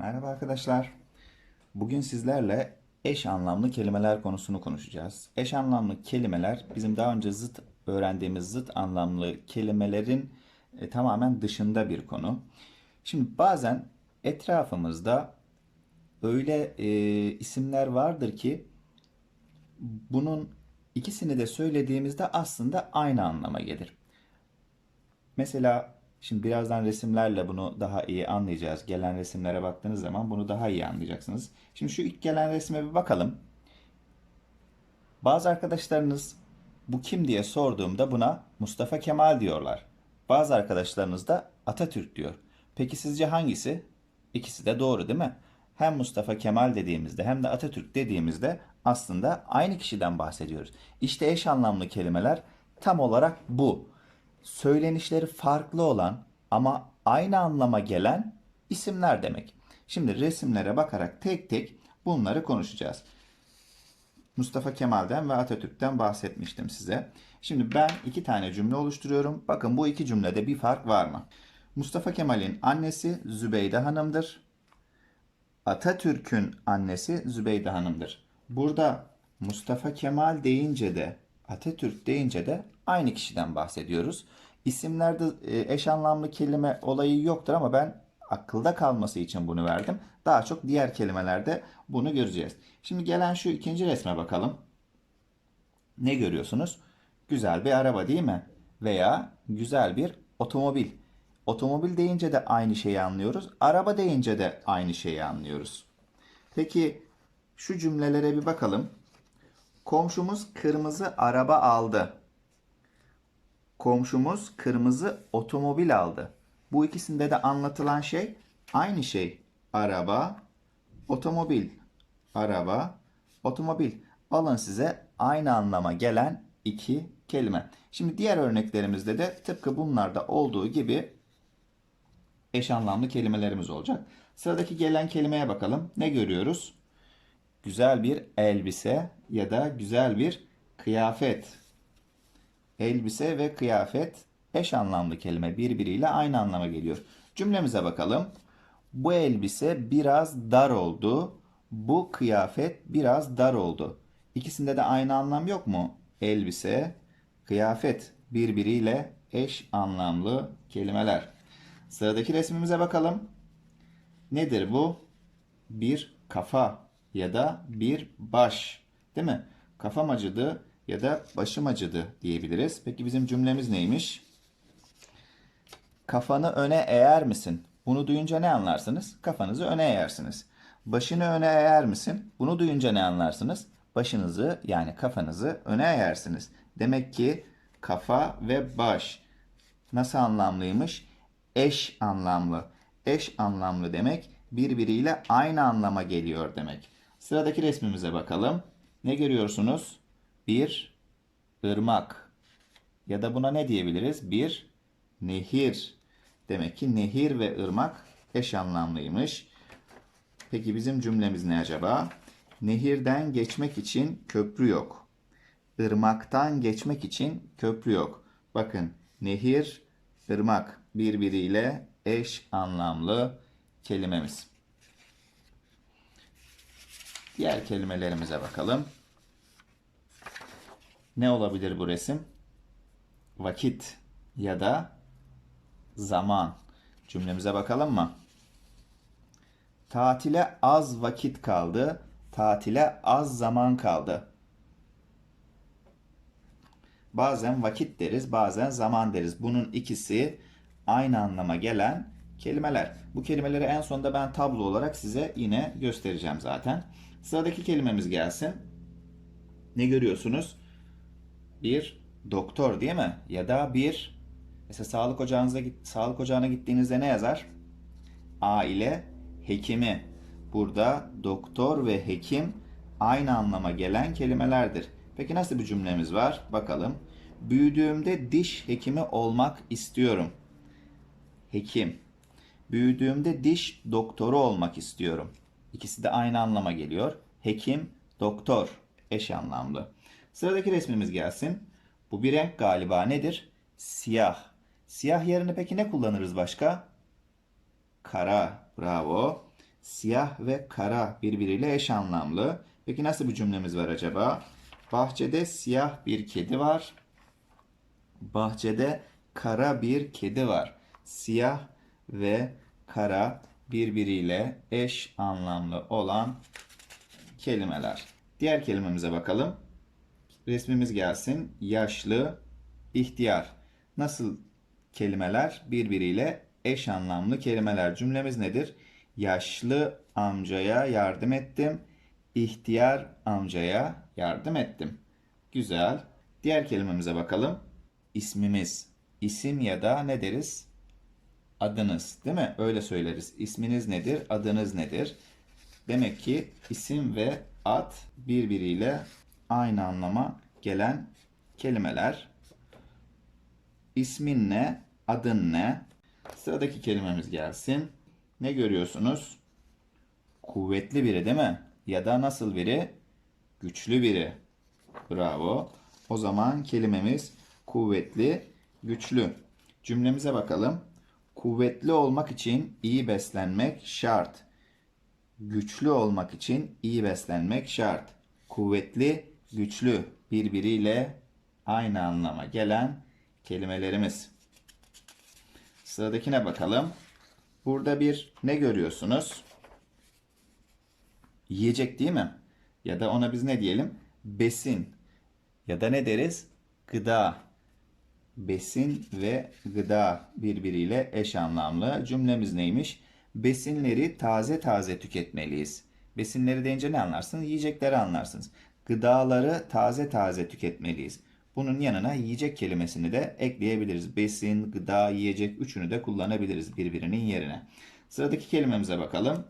Merhaba arkadaşlar. Bugün sizlerle eş anlamlı kelimeler konusunu konuşacağız. Eş anlamlı kelimeler bizim daha önce zıt öğrendiğimiz zıt anlamlı kelimelerin e, tamamen dışında bir konu. Şimdi bazen etrafımızda öyle e, isimler vardır ki bunun ikisini de söylediğimizde aslında aynı anlama gelir. Mesela şimdi birazdan resimlerle bunu daha iyi anlayacağız. Gelen resimlere baktığınız zaman bunu daha iyi anlayacaksınız. Şimdi şu ilk gelen resme bir bakalım. Bazı arkadaşlarınız bu kim diye sorduğumda buna Mustafa Kemal diyorlar. Bazı arkadaşlarınız da Atatürk diyor. Peki sizce hangisi? İkisi de doğru değil mi? Hem Mustafa Kemal dediğimizde hem de Atatürk dediğimizde aslında aynı kişiden bahsediyoruz. İşte eş anlamlı kelimeler tam olarak bu söylenişleri farklı olan ama aynı anlama gelen isimler demek. Şimdi resimlere bakarak tek tek bunları konuşacağız. Mustafa Kemal'den ve Atatürk'ten bahsetmiştim size. Şimdi ben iki tane cümle oluşturuyorum. Bakın bu iki cümlede bir fark var mı? Mustafa Kemal'in annesi Zübeyde Hanım'dır. Atatürk'ün annesi Zübeyde Hanım'dır. Burada Mustafa Kemal deyince de Atatürk deyince de aynı kişiden bahsediyoruz. İsimlerde e, eş anlamlı kelime olayı yoktur ama ben akılda kalması için bunu verdim. Daha çok diğer kelimelerde bunu göreceğiz. Şimdi gelen şu ikinci resme bakalım. Ne görüyorsunuz? Güzel bir araba değil mi? Veya güzel bir otomobil. Otomobil deyince de aynı şeyi anlıyoruz. Araba deyince de aynı şeyi anlıyoruz. Peki şu cümlelere bir bakalım. Komşumuz kırmızı araba aldı. Komşumuz kırmızı otomobil aldı. Bu ikisinde de anlatılan şey aynı şey. Araba, otomobil. Araba, otomobil. Alın size aynı anlama gelen iki kelime. Şimdi diğer örneklerimizde de tıpkı bunlarda olduğu gibi eş anlamlı kelimelerimiz olacak. Sıradaki gelen kelimeye bakalım. Ne görüyoruz? Güzel bir elbise ya da güzel bir kıyafet. Elbise ve kıyafet eş anlamlı kelime birbiriyle aynı anlama geliyor. Cümlemize bakalım. Bu elbise biraz dar oldu. Bu kıyafet biraz dar oldu. İkisinde de aynı anlam yok mu? Elbise, kıyafet birbiriyle eş anlamlı kelimeler. Sıradaki resmimize bakalım. Nedir bu? Bir kafa ya da bir baş. Değil mi? Kafam acıdı ya da başım acıdı diyebiliriz. Peki bizim cümlemiz neymiş? Kafanı öne eğer misin? Bunu duyunca ne anlarsınız? Kafanızı öne eğersiniz. Başını öne eğer misin? Bunu duyunca ne anlarsınız? Başınızı yani kafanızı öne eğersiniz. Demek ki kafa ve baş nasıl anlamlıymış? Eş anlamlı. Eş anlamlı demek birbiriyle aynı anlama geliyor demek. Sıradaki resmimize bakalım. Ne görüyorsunuz? Bir ırmak. Ya da buna ne diyebiliriz? Bir nehir. Demek ki nehir ve ırmak eş anlamlıymış. Peki bizim cümlemiz ne acaba? Nehirden geçmek için köprü yok. Irmaktan geçmek için köprü yok. Bakın nehir, ırmak birbiriyle eş anlamlı kelimemiz. Diğer kelimelerimize bakalım. Ne olabilir bu resim? Vakit ya da zaman. Cümlemize bakalım mı? Tatile az vakit kaldı. Tatile az zaman kaldı. Bazen vakit deriz, bazen zaman deriz. Bunun ikisi aynı anlama gelen kelimeler. Bu kelimeleri en sonunda ben tablo olarak size yine göstereceğim zaten. Sıradaki kelimemiz gelsin. Ne görüyorsunuz? Bir doktor değil mi? Ya da bir mesela sağlık ocağınıza sağlık ocağına gittiğinizde ne yazar? Aile hekimi. Burada doktor ve hekim aynı anlama gelen kelimelerdir. Peki nasıl bir cümlemiz var? Bakalım. Büyüdüğümde diş hekimi olmak istiyorum. Hekim. Büyüdüğümde diş doktoru olmak istiyorum. İkisi de aynı anlama geliyor. Hekim, doktor eş anlamlı. Sıradaki resmimiz gelsin. Bu bir renk galiba nedir? Siyah. Siyah yerine peki ne kullanırız başka? Kara. Bravo. Siyah ve kara birbiriyle eş anlamlı. Peki nasıl bir cümlemiz var acaba? Bahçede siyah bir kedi var. Bahçede kara bir kedi var. Siyah ve kara birbiriyle eş anlamlı olan kelimeler. Diğer kelimemize bakalım. Resmimiz gelsin. Yaşlı, ihtiyar. Nasıl kelimeler? Birbiriyle eş anlamlı kelimeler. Cümlemiz nedir? Yaşlı amcaya yardım ettim. İhtiyar amcaya yardım ettim. Güzel. Diğer kelimemize bakalım. İsmimiz. İsim ya da ne deriz? Adınız, değil mi? Öyle söyleriz. İsminiz nedir? Adınız nedir? Demek ki isim ve ad birbiriyle aynı anlama gelen kelimeler. İsmin ne? Adın ne? Sıradaki kelimemiz gelsin. Ne görüyorsunuz? Kuvvetli biri değil mi? Ya da nasıl biri? Güçlü biri. Bravo. O zaman kelimemiz kuvvetli, güçlü. Cümlemize bakalım. Kuvvetli olmak için iyi beslenmek şart. Güçlü olmak için iyi beslenmek şart. Kuvvetli, güçlü birbiriyle aynı anlama gelen kelimelerimiz. Sıradakine bakalım. Burada bir ne görüyorsunuz? Yiyecek değil mi? Ya da ona biz ne diyelim? Besin. Ya da ne deriz? Gıda. Besin ve gıda birbiriyle eş anlamlı. Cümlemiz neymiş? Besinleri taze taze tüketmeliyiz. Besinleri deyince ne anlarsınız? Yiyecekleri anlarsınız. Gıdaları taze taze tüketmeliyiz. Bunun yanına yiyecek kelimesini de ekleyebiliriz. Besin, gıda, yiyecek üçünü de kullanabiliriz birbirinin yerine. Sıradaki kelimemize bakalım.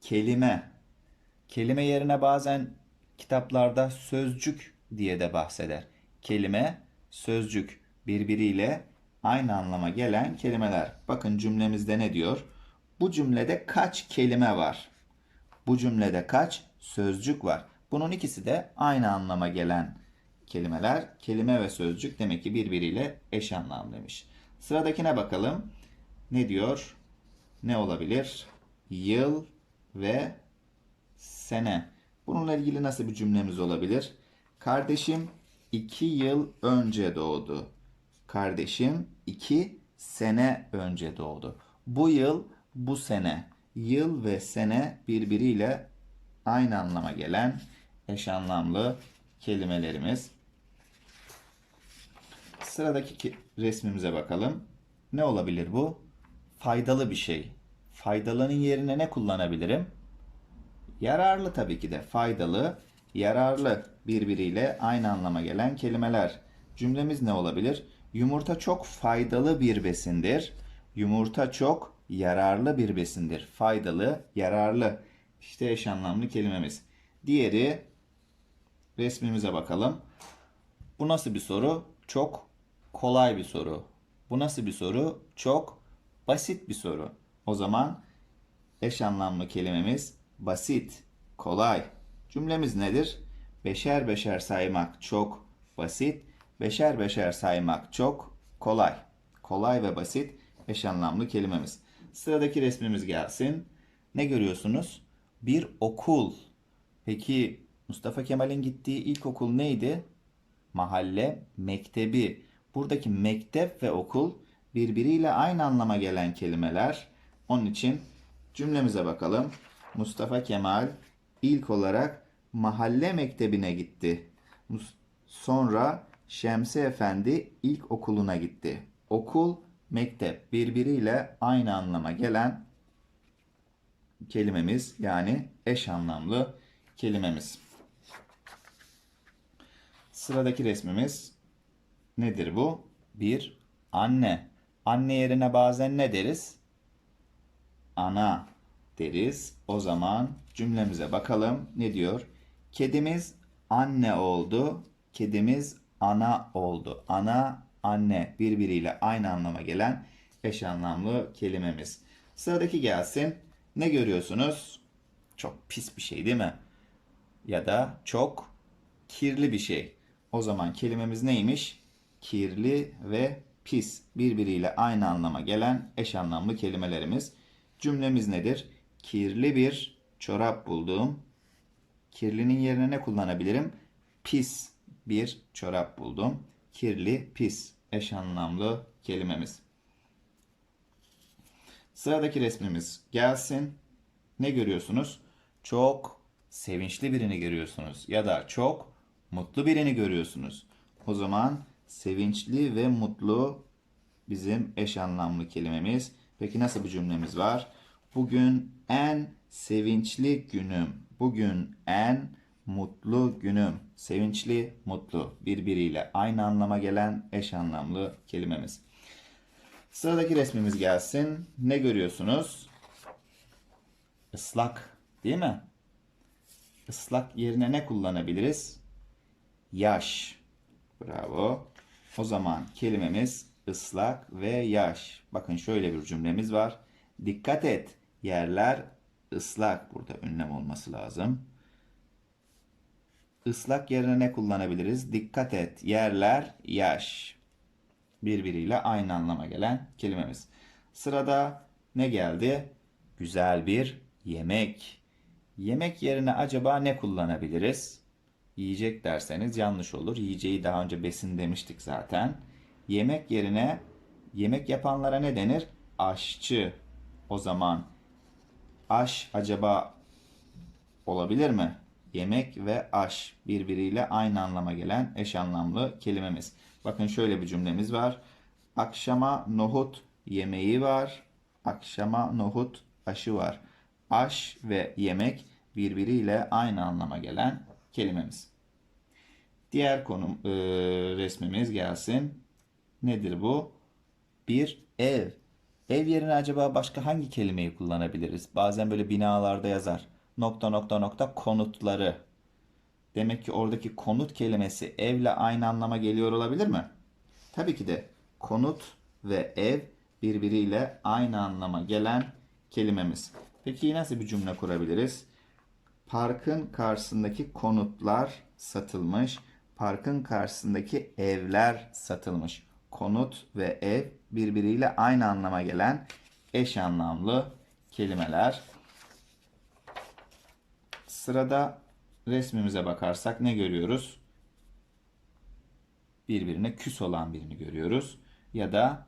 Kelime. Kelime yerine bazen kitaplarda sözcük diye de bahseder. Kelime, sözcük birbiriyle aynı anlama gelen kelimeler. Bakın cümlemizde ne diyor? Bu cümlede kaç kelime var? Bu cümlede kaç sözcük var? Bunun ikisi de aynı anlama gelen kelimeler. Kelime ve sözcük demek ki birbiriyle eş anlamlıymış. Sıradakine bakalım. Ne diyor? Ne olabilir? Yıl ve sene. Bununla ilgili nasıl bir cümlemiz olabilir? Kardeşim iki yıl önce doğdu. Kardeşim iki sene önce doğdu. Bu yıl, bu sene. Yıl ve sene birbiriyle aynı anlama gelen eş anlamlı kelimelerimiz. Sıradaki ki- resmimize bakalım. Ne olabilir bu? Faydalı bir şey. Faydalının yerine ne kullanabilirim? Yararlı tabii ki de. Faydalı, yararlı birbiriyle aynı anlama gelen kelimeler. Cümlemiz ne olabilir? Yumurta çok faydalı bir besindir. Yumurta çok yararlı bir besindir. Faydalı, yararlı. İşte eş anlamlı kelimemiz. Diğeri resmimize bakalım. Bu nasıl bir soru? Çok kolay bir soru. Bu nasıl bir soru? Çok basit bir soru. O zaman eş anlamlı kelimemiz basit, kolay. Cümlemiz nedir? Beşer beşer saymak çok basit, beşer beşer saymak çok kolay. Kolay ve basit eş anlamlı kelimemiz. Sıradaki resmimiz gelsin. Ne görüyorsunuz? Bir okul. Peki Mustafa Kemal'in gittiği ilkokul neydi? Mahalle mektebi. Buradaki mektep ve okul birbiriyle aynı anlama gelen kelimeler. Onun için cümlemize bakalım. Mustafa Kemal ilk olarak mahalle mektebine gitti. Sonra Şemsi Efendi ilk okuluna gitti. Okul, mektep birbiriyle aynı anlama gelen kelimemiz yani eş anlamlı kelimemiz. Sıradaki resmimiz nedir bu? Bir anne. Anne yerine bazen ne deriz? Ana deriz. O zaman cümlemize bakalım. Ne diyor? Kedimiz anne oldu. Kedimiz ana oldu. Ana, anne birbiriyle aynı anlama gelen eş anlamlı kelimemiz. Sıradaki gelsin. Ne görüyorsunuz? Çok pis bir şey değil mi? Ya da çok kirli bir şey. O zaman kelimemiz neymiş? Kirli ve pis birbiriyle aynı anlama gelen eş anlamlı kelimelerimiz. Cümlemiz nedir? Kirli bir çorap buldum. Kirlinin yerine ne kullanabilirim? Pis bir çorap buldum. Kirli, pis eş anlamlı kelimemiz. Sıradaki resmimiz gelsin. Ne görüyorsunuz? Çok sevinçli birini görüyorsunuz ya da çok mutlu birini görüyorsunuz. O zaman sevinçli ve mutlu bizim eş anlamlı kelimemiz. Peki nasıl bir cümlemiz var? Bugün en sevinçli günüm. Bugün en mutlu günüm. Sevinçli, mutlu birbiriyle aynı anlama gelen eş anlamlı kelimemiz. Sıradaki resmimiz gelsin. Ne görüyorsunuz? Islak, değil mi? Islak yerine ne kullanabiliriz? Yaş. Bravo. O zaman kelimemiz ıslak ve yaş. Bakın şöyle bir cümlemiz var. Dikkat et. Yerler ıslak. Burada ünlem olması lazım. Islak yerine ne kullanabiliriz? Dikkat et. Yerler yaş. Birbiriyle aynı anlama gelen kelimemiz. Sırada ne geldi? Güzel bir yemek. Yemek yerine acaba ne kullanabiliriz? Yiyecek derseniz yanlış olur. Yiyeceği daha önce besin demiştik zaten. Yemek yerine yemek yapanlara ne denir? Aşçı. O zaman aş acaba olabilir mi? Yemek ve aş birbiriyle aynı anlama gelen eş anlamlı kelimemiz. Bakın şöyle bir cümlemiz var. Akşama nohut yemeği var. Akşama nohut aşı var. Aş ve yemek birbiriyle aynı anlama gelen kelimemiz. Diğer konum e, resmimiz gelsin. Nedir bu? Bir ev. Ev yerine acaba başka hangi kelimeyi kullanabiliriz? Bazen böyle binalarda yazar. Nokta nokta nokta konutları. Demek ki oradaki konut kelimesi evle aynı anlama geliyor olabilir mi? Tabii ki de konut ve ev birbiriyle aynı anlama gelen kelimemiz. Peki nasıl bir cümle kurabiliriz? Parkın karşısındaki konutlar satılmış. Parkın karşısındaki evler satılmış. Konut ve ev birbiriyle aynı anlama gelen eş anlamlı kelimeler. Sırada resmimize bakarsak ne görüyoruz? Birbirine küs olan birini görüyoruz. Ya da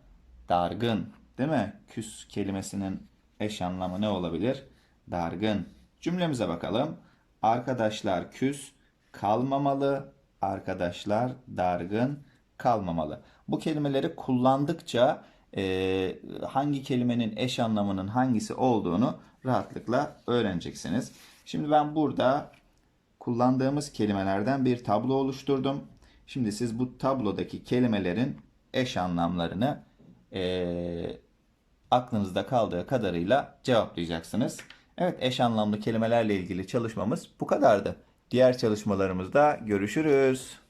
dargın, değil mi? Küs kelimesinin eş anlamı ne olabilir? Dargın. Cümlemize bakalım. Arkadaşlar küs kalmamalı. Arkadaşlar dargın kalmamalı. Bu kelimeleri kullandıkça e, hangi kelimenin eş anlamının hangisi olduğunu rahatlıkla öğreneceksiniz. Şimdi ben burada kullandığımız kelimelerden bir tablo oluşturdum. Şimdi siz bu tablodaki kelimelerin eş anlamlarını e, aklınızda kaldığı kadarıyla cevaplayacaksınız. Evet eş anlamlı kelimelerle ilgili çalışmamız bu kadardı. Diğer çalışmalarımızda görüşürüz.